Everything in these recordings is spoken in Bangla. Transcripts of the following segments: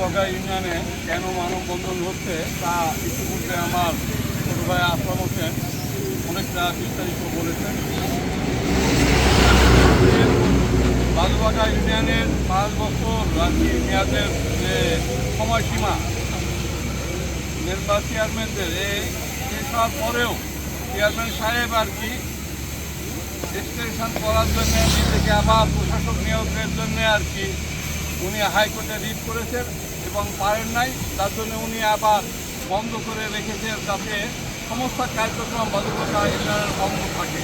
বগা ইউনিয়নে কেন মানববন্ধন হচ্ছে তা ইতিমধ্যে আমার ছোট ভাই আসলাম হোসেন অনেকটা বিস্তারিত বলেছেন। বালুবাগা ইউনিয়নের পাঁচ বছর রাজ্যের মেয়াদের যে সময়সীমা, মেম্বার চেয়ারম্যানদের এই শেষ হওয়ার পরেও চেয়ারম্যান সাহেব আর কি এক্সটেনশন করার জন্য নিজেকে আবার প্রশাসক নিয়োগের জন্য আর কি উনি হাইকোর্টে রিট করেছেন এবং পারেন নাই। তার জন্য উনি আবার বন্ধ করে রেখেছেন যাতে সমস্ত কার্যক্রম বালুবাগা ইউনিয়নের বন্ধ থাকে।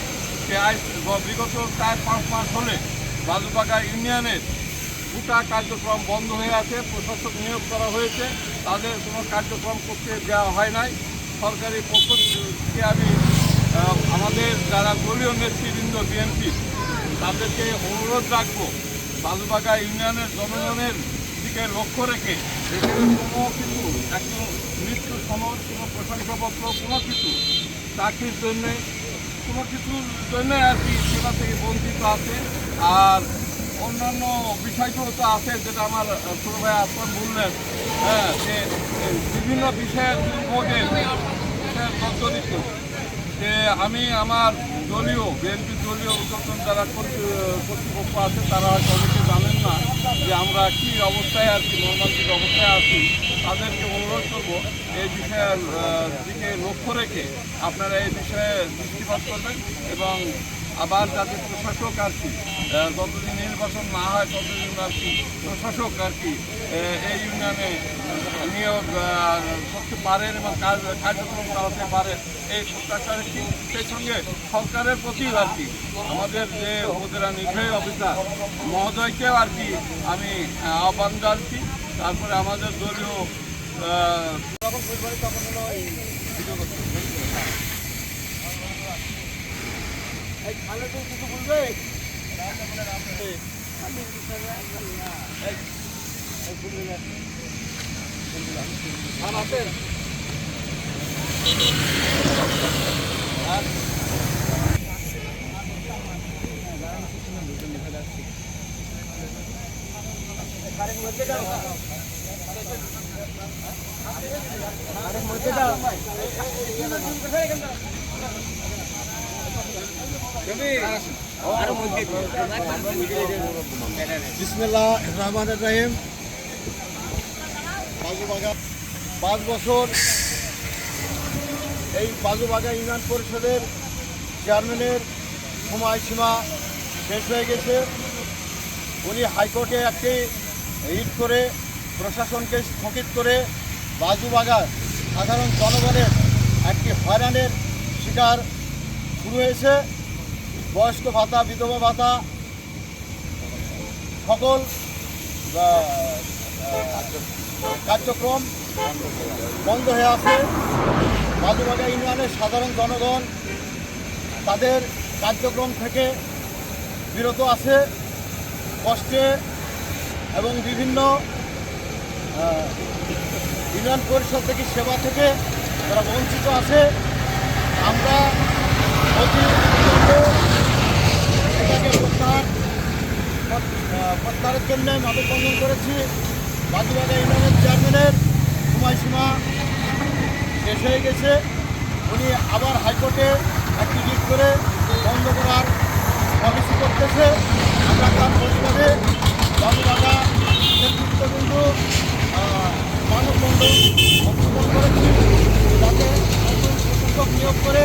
বিগত চার, পাঁচ মাস হলে বালুবাগা ইউনিয়নের গোটা কার্যক্রম বন্ধ হয়ে আছে, প্রশাসক নিয়োগ করা হয়েছে। তাদের কোনো কার্যক্রম করতে দেওয়া হয় নাই। সরকারি পক্ষ থেকে আমি আমাদের যারা দলীয় নেতৃবৃন্দ, বিএনপি, তাদেরকে অনুরোধ রাখব বালুবাগা ইউনিয়নের জনগণের দিকে লক্ষ্য রেখে এখানে কোনো কিছু একজন মৃত্যু সনদ, কোনো প্রশংসাপত্র, কোনো কিছু, চাকরির জন্যে, কোনো কিছুর জন্য আর কি সেবা থেকে বঞ্চিত আছে। আর অন্যান্য বিষয়গুলো তো আছে যেটা আমার ছোট ভাই আপনার বললেন হ্যাঁ যে বিভিন্ন বিষয়ের দুর্ভোগের জর্জরিত যে আমি আমার দলীয়, বিএনপি দলীয় উদ্যোগন যারা কর্তৃ- কর্তৃপক্ষ আছে, তারা অনেকে জানেন না যে আমরা কি অবস্থায় আছি নর্মালিক অবস্থায় আছি। তাদেরকে অনুরোধ করব এই বিষয়ের দিকে লক্ষ্য রেখে আপনারা এই বিষয়ে দৃষ্টিপাত করবেন এবং আবার যাতে প্রশাসক আর কি যতদিন নির্বাচন না হয় ততদিন আর কি প্রশাসক আর কি এই ইউনিয়নে আহ, করতে পারেন এবং কার্যক্রম চালাতে পারেন এই রাখি সেই সঙ্গে সরকারের প্রতি আর কি। আমাদের যে উপজেলা নির্বাহী অফিসার মহোদয়কেও আর কি আমি আহ্বান জানাচ্ছি। তারপরে আমাদের দলীয় আহ, বিসমিল্লাহ রহমান রাহিম। পাঁচ বছর এই বাজুবাগা ইউনিয়ন পরিষদের চেয়ারম্যানের সময়সীমা শেষ হয়ে গেছে। উনি হাইকোর্টে একটি রিট করে প্রশাসনকে স্থগিত করে বাজুবাগার সাধারণ জনগণের একটি হয়রানের শিকার শুরু হয়েছে। বয়স্ক ভাতা, বিধবা ভাতা সকল কার্যক্রম বন্ধ হয়ে আছে। বাজুবাগা ইউনিয়নের সাধারণ জনগণ তাদের কার্যক্রম থেকে বিরত আছে। কষ্টে এবং বিভিন্ন ইউনিয়ন পরিষদ থেকে সেবা থেকে তারা বঞ্চিত আছে। আমরা অতি প্রত্যাহার, প্রত্যাহারের জন্য মাদকবন্ধন করেছি। বাজুবাগা ইউনিয়নের চেয়ারম্যানের সময়সীমা শেষ হয়ে গেছে। উনি আবার হাইকোর্টে একটি রিট করে বন্ধ করার পলিসি করতেছে। আমরা তার প্রতিবাদে বাজুবাগা নেতৃত্ববৃন্দ আহ, মানববন্ধন অংশগ্রহণ করেছি। যাতে নতুন প্রশাসক নিয়োগ করে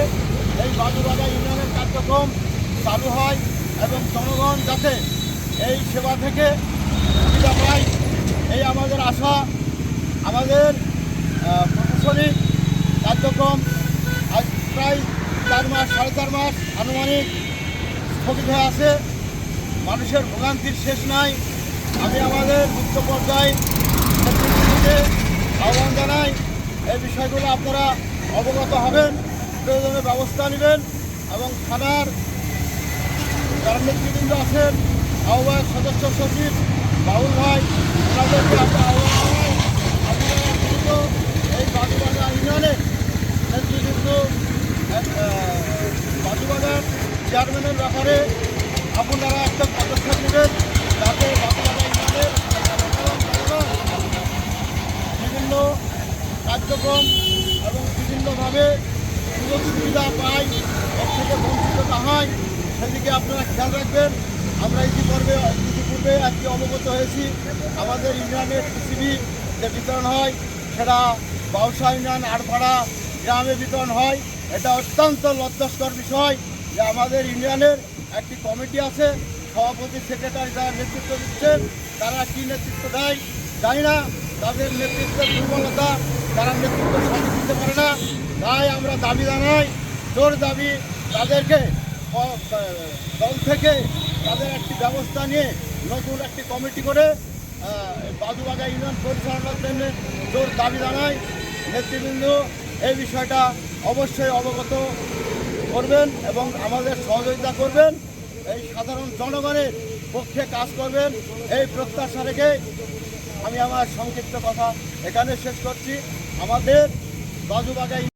এই বাজুবাগা ইউনিয়নের কার্যক্রম চালু হয় এবং জনগণ যাতে এই সেবা থেকে সুবিধা পায়। এই আমাদের আশা, আমাদের প্রশাসনিক কার্যক্রম আজ প্রায় চার মাস, সাড়ে চার মাস আনুমানিক স্থগিত হয়ে আছে। মানুষের ভোগান্তির শেষ নাই। আমি আমাদের উচ্চ পর্যায়ে আহ্বান জানাই, এই বিষয়গুলো আপনারা অবগত হবেন, প্রয়োজনীয় ব্যবস্থা নেবেন এবং থানার যারা নেতৃবৃন্দ আছেন, আহ্বায়ক সদস্য সচিব বাউল ভাই আমরা আহ্বান আপনারা এই বাজুবাগা ইউনিয়নে নেতৃবৃন্দ বাজুবাগার চেয়ারম্যানের ব্যাপারে আপনারা একটা পদক্ষেপ নেবেন যাতে ইউনিয়নের বিভিন্ন কার্যক্রম এবং বিভিন্নভাবে সুযোগ সুবিধা পায় এর থেকে বঞ্চিত না হয় সেদিকে আপনারা খেয়াল রাখবেন আমরা ইতিপূর্বে ইতিপূর্বে আজকে অবগত হয়েছি, আমাদের ইউনিয়নের পৃথিবী যে বিতরণ হয়, সেটা বাউসা ইউনিয়ন আড়পাড়া গ্রামে বিতরণ হয়। এটা অত্যন্ত লজ্জাস্কর বিষয় যে আমাদের ইউনিয়নের একটি কমিটি আছে, সভাপতি সেক্রেটারি যারা নেতৃত্ব দিচ্ছেন। তারা কী নেতৃত্ব দেয় জানি না, তাদের নেতৃত্বের দুর্বলতা, তারা নেতৃত্ব সঠিক দিতে পারে না। তাই আমরা দাবি জানাই, জোর দাবি তাদেরকে দল থেকে তাদের একটি ব্যবস্থা নিয়ে নতুন একটি কমিটি করে বাদুবাগা ইউনিয়ন পরিচালনার জন্য জোর দাবি জানাই নেতৃবৃন্দ, এই বিষয়টা অবশ্যই অবগত করবেন এবং আমাদের সহযোগিতা করবেন। এই সাধারণ জনগণের পক্ষে কাজ করবেন। এই প্রত্যাশা রেখে আমি আমার সংক্ষিপ্ত কথা এখানে শেষ করছি। আমাদের বাজুবাগা